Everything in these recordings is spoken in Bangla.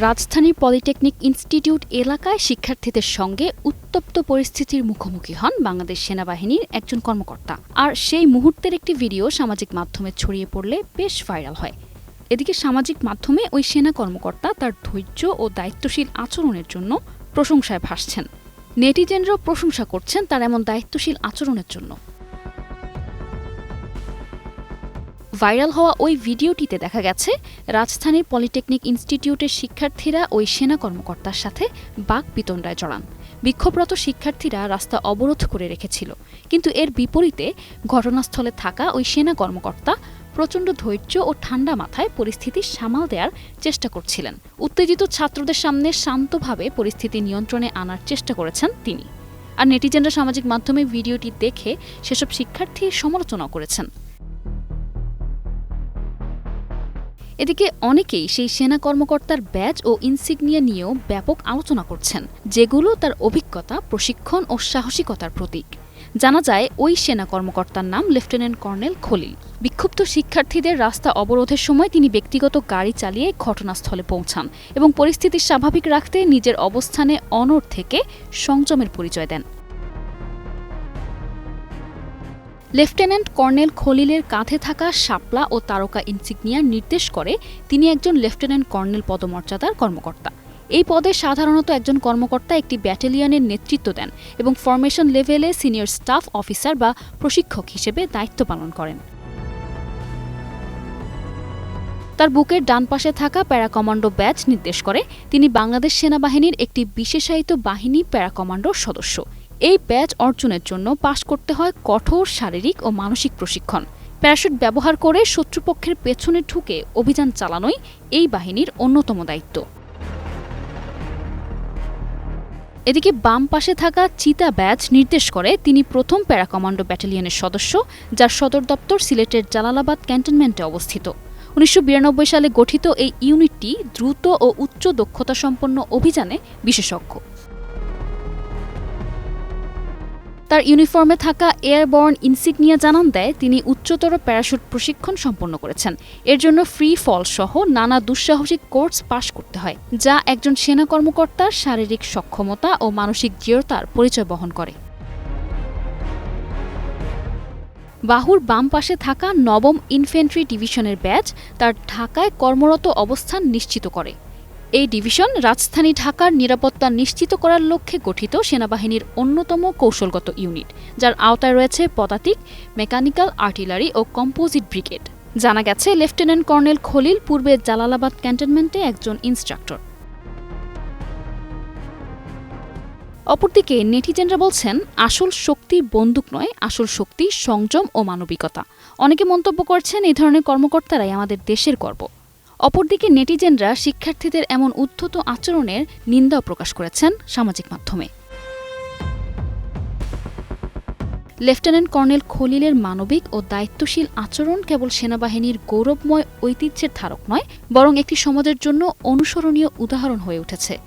রাজধানীর পলিটেকনিক ইনস্টিটিউট এলাকায় শিক্ষার্থীদের সঙ্গে উত্তপ্ত পরিস্থিতির মুখোমুখি হন বাংলাদেশ সেনাবাহিনীর একজন কর্মকর্তা। আর সেই মুহূর্তের একটি ভিডিও সামাজিক মাধ্যমে ছড়িয়ে পড়লে বেশ ভাইরাল হয়। এদিকে সামাজিক মাধ্যমে ওই সেনা কর্মকর্তা তার ধৈর্য ও দায়িত্বশীল আচরণের জন্য প্রশংসায় ভাসছেন। নেটিজেনরাও প্রশংসা করছেন তার এমন দায়িত্বশীল আচরণের জন্য। ভাইরাল হওয়া ওই ভিডিওটিতে দেখা গেছে, রাজধানীর পলিটেকনিক ইনস্টিটিউটের শিক্ষার্থীরা ওই সেনা কর্মকর্তার সাথে বাক বিতণ্ডায় জড়ান। বিক্ষোভরত শিক্ষার্থীরা রাস্তা অবরোধ করে রেখেছিল। কিন্তু এর বিপরীতে ঘটনাস্থলে থাকা ওই সেনা কর্মকর্তা প্রচণ্ড ধৈর্য ও ঠান্ডা মাথায় পরিস্থিতি সামাল দেওয়ার চেষ্টা করছিলেন। উত্তেজিত ছাত্রদের সামনে শান্তভাবে পরিস্থিতি নিয়ন্ত্রণে আনার চেষ্টা করেছেন তিনি। আর নেটিজেনরা সামাজিক মাধ্যমে ভিডিওটি দেখে সেসব শিক্ষার্থীর সমালোচনা করেছেন। এদিকে অনেকেই সেই সেনা কর্মকর্তার ব্যাজ ও ইনসিগনিয়া নিয়েও ব্যাপক আলোচনা করছেন, যেগুলো তার অভিজ্ঞতা, প্রশিক্ষণ ও সাহসিকতার প্রতীক। জানা যায়, ওই সেনা কর্মকর্তার নাম লেফটেন্যান্ট কর্নেল খলিল। বিক্ষুব্ধ শিক্ষার্থীদের রাস্তা অবরোধের সময় তিনি ব্যক্তিগত গাড়ি চালিয়ে ঘটনাস্থলে পৌঁছান এবং পরিস্থিতি স্বাভাবিক রাখতে নিজের অবস্থানে অনড় থেকে সংযমের পরিচয় দেন। লেফটেন্যান্ট কর্নেল খলিলের কাঁধে থাকা শাপলা ও তারকা ইনসিগনিয়া নির্দেশ করে তিনি একজন লেফটেন্যান্ট কর্নেল পদমর্যাদার কর্মকর্তা। এই পদে সাধারণত একজন কর্মকর্তা একটি ব্যাটালিয়নের নেতৃত্ব দেন এবং ফরমেশন লেভেলে সিনিয়র স্টাফ অফিসার বা প্রশিক্ষক হিসেবে দায়িত্ব পালন করেন। তার বুকের ডান পাশে থাকা প্যারা কমান্ডো ব্যাচ নির্দেশ করে, তিনি বাংলাদেশ সেনাবাহিনীর একটি বিশেষায়িত বাহিনী প্যারা কমান্ডোর সদস্য। এই ব্যাচ অর্জনের জন্য পাশ করতে হয় কঠোর শারীরিক ও মানসিক প্রশিক্ষণ। প্যারাশুট ব্যবহার করে শত্রুপক্ষের পেছনে ঢুকে অভিযান চালানোই এই বাহিনীর অন্যতম দায়িত্ব। এদিকে বাম পাশে থাকা চিতা ব্যাচ নির্দেশ করে তিনি প্রথম প্যারা কমান্ডো ব্যাটালিয়নের সদস্য, যার সদর দপ্তর সিলেটের জালালাবাদ ক্যান্টনমেন্টে অবস্থিত। উনিশশো বিরানব্বই সালে গঠিত এই ইউনিটটি দ্রুত ও উচ্চ দক্ষতা সম্পন্ন অভিযানে বিশেষজ্ঞ। তার ইউনিফর্মে থাকা এয়ারবর্ন ইনসিগনিয়া জানান দেয়, তিনি উচ্চতর প্যারাশুট প্রশিক্ষণ সম্পন্ন করেছেন। এর জন্য ফ্রি ফল সহ নানা দুঃসাহসিক কোর্স পাশ করতে হয়, যা একজন সেনা কর্মকর্তার শারীরিক সক্ষমতা ও মানসিক দৃঢ়তার পরিচয় বহন করে। বাহুর বাম পাশে থাকা নবম ইনফেন্ট্রি ডিভিশনের ব্যাচ তার ঢাকায় কর্মরত অবস্থান নিশ্চিত করে। এই ডিভিশন রাজধানী ঢাকার নিরাপত্তা নিশ্চিত করার লক্ষ্যে গঠিত সেনাবাহিনীর অন্যতম কৌশলগত ইউনিট, যার আওতায় রয়েছে পদাতিক, মেকানিক্যাল, আর্টিলারি ও কম্পোজিট ব্রিগেড। জানা গেছে, লেফটেন্যান্ট কর্নেল খলিল পূর্বে জালালাবাদ ক্যান্টনমেন্টে একজন ইনস্ট্রাক্টর। অপরদিকে, নেটিজেনরা বলছেন, আসল শক্তি বন্দুক নয়, আসল শক্তি সংযম ও মানবিকতা। অনেকে মন্তব্য করছেন এই ধরনের কর্মকর্তারাই আমাদের দেশের গর্ব। অপরদিকে নেটিজেনরা শিক্ষার্থীদের এমন উদ্ধত আচরণের নিন্দাও প্রকাশ করেছেন সামাজিক মাধ্যমে। লেফটেন্যান্ট কর্নেল খলিলের মানবিক ও দায়িত্বশীল আচরণ কেবল সেনাবাহিনীর গৌরবময় ঐতিহ্যের ধারক নয়, বরং একটি সমাজের জন্য অনুসরণীয় উদাহরণ হয়ে উঠেছে।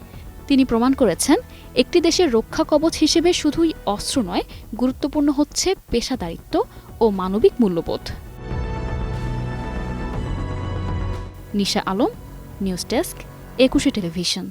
তিনি প্রমাণ করেছেন, একটি দেশের রক্ষা কবচ হিসেবে শুধুই অস্ত্র নয়, গুরুত্বপূর্ণ হচ্ছে পেশাদারিত্ব ও মানবিক মূল্যবোধ। Nisha Alam news desk Ekushey television.